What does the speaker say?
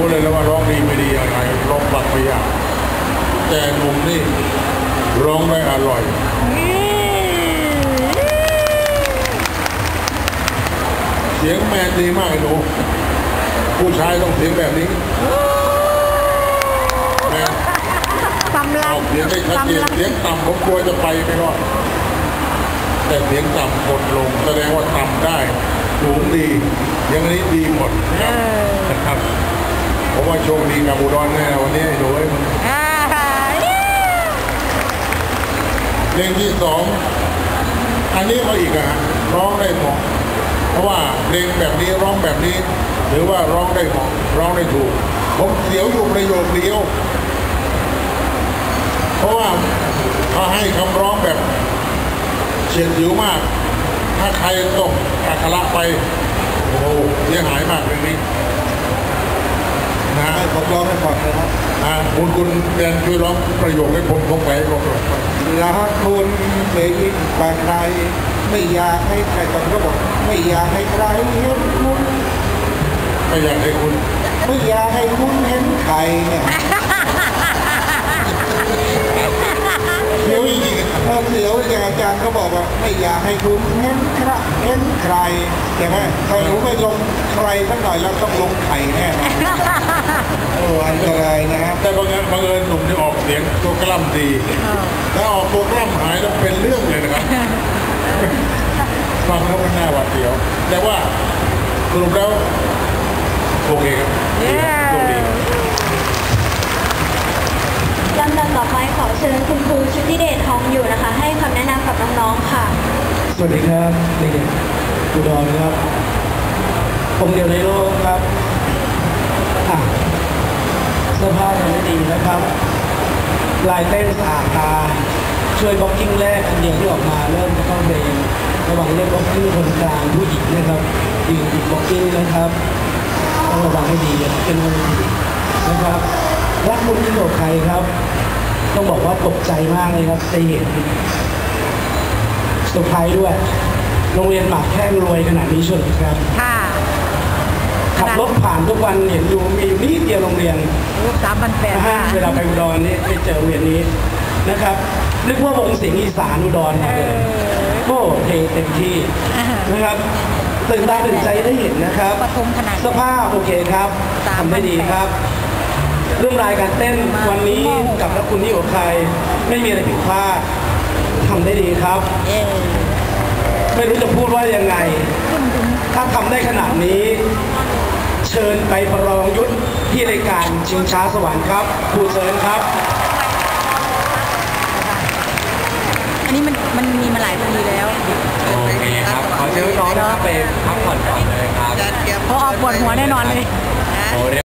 รู้เลยแล้วว่าร้องดีไม่ดียังไงร้องปรับไม่ยากแต่หนุ่มนี่ร้องได้อร่อยเสียงแมนดีมากไอ้หนูผู้ชายต้องเสียงแบบนี้แมนกำลัเอางเสียงได้ชัดเจนกำลังเสียงต่ำผมกลัวจะไปไม่รอดแต่เสียงต่ำกดลงแสดงว่าต่ำได้สูงดี อย่างนี้ดีหมดครับนะครับผม ว่าโชคดีกับอุดรแน่วันนี้ไอ้หนูเอ้ยมันอ่าเพลงที่สองอันนี้ก็อีกอะฮะร้องได้เหมาะเพราะว่าเพลงแบบนี้ร้องแบบนี้ หรือว่าร้องได้เหมาะร้องได้ถูก ผมเสียวอยู่ประโยคเดียว เพราะว่าเขาให้คำร้องแบบเฉียดฉิวมาก ถ้าใครตกอักขระไปโอ้โหเสียหายมากเพลงนี้ นะฮะผมร้องให้ฟังนะครับอ่าคุณคุณแดนช่วยร้องประโยคให้ผมผมไปลองไปรักคุณไม่ยิ่งกว่าใครไม่อยากให้ใครตอนก็บอกไม่อยากให้ใครเห็นคุณไม่อยากให้คุณ ไม่อยากให้คุณเห็นใครเนี่ยเสียวจริงๆพอเสียว อย่างอาจารย์ก็บอกว่าไม่อยากให้คุณเห็นใครเห็นใครใช่ไหมถ้าหนูไม่ลงใครสักหน่อยแล้วต้องลงไข่แน่นอนโอ้อันตรายนะครับแต่บางเอิญบางเอิญหนุ่มที่ออกเสียงตัวกล้ำดีถ้าออกตัวกล้ำหายแล้วเป็นเรื่องเลยนะครับฟังแล้วมันน่าหวาดเสียว แต่ว่าสรุปแล้วโอเคครับดีครับโชคดีครับ ลำดับต่อไปขอเชิญคุณครูชุติเดชทองอยู่นะคะ ให้คำแนะนำกับน้องๆค่ะ สวัสดีครับเด็กๆอุดรครับ ผมเดียวในโลกครับเสื้อผ้าทำได้ดีนะครับ ลายเต้นสะอาดตา ช่วยบล็อกกิ้งแรกอันเดียวที่ออกมาเริ่มจะเข้าเบรนระหว่างเล่นบล็อกกิ้งคนกลางผู้หญิงนะครับยืนอีกบล็อกกิ้งนะครับต้องระวังให้ดีเป็นคนดีนะครับรักมุนที่โดดใครครับ ต้องบอกว่าตกใจมากเลยครับได้เห็นเซอร์ไพรส์ด้วย โรงเรียนหมากแข้งรวยขนาดนี้เชยวเหรอครับ ค่ะขับรถผ่านทุกวันเห็นอยู่มีนิดเดียวโรงเรียนสามพันแปดนะฮะเวลาไปอุดรนี่ไปเจอโรงเรียนนี้นะครับนึกว่าวงเสียงอีสานอุดรมาเลยโอ้เพลงเต็มที่นะครับตื่นตาตื่นใจได้เห็นนะครับปฐมขนาดสภาพโอเคครับทำได้ดีครับ เรื่องรายการเต้นวันนี้กับรักคุณนี่ของใครไม่มีอะไรผิดพลาดทำได้ดีครับเย้ไม่รู้จะพูดว่ายังไง ถ้าทำได้ขนาดนี้ เชิญไปประลองยุทธที่รายการชิงช้าสวรรค์ครับครูเชิญครับ อันนี้มันมันมีมาหลายปีแล้ว โอเคครับขอเชิญน้องนะครับไปพักผ่อนก่อนเลยครับพอออกปวดหัวแน่นอนเลยโอ้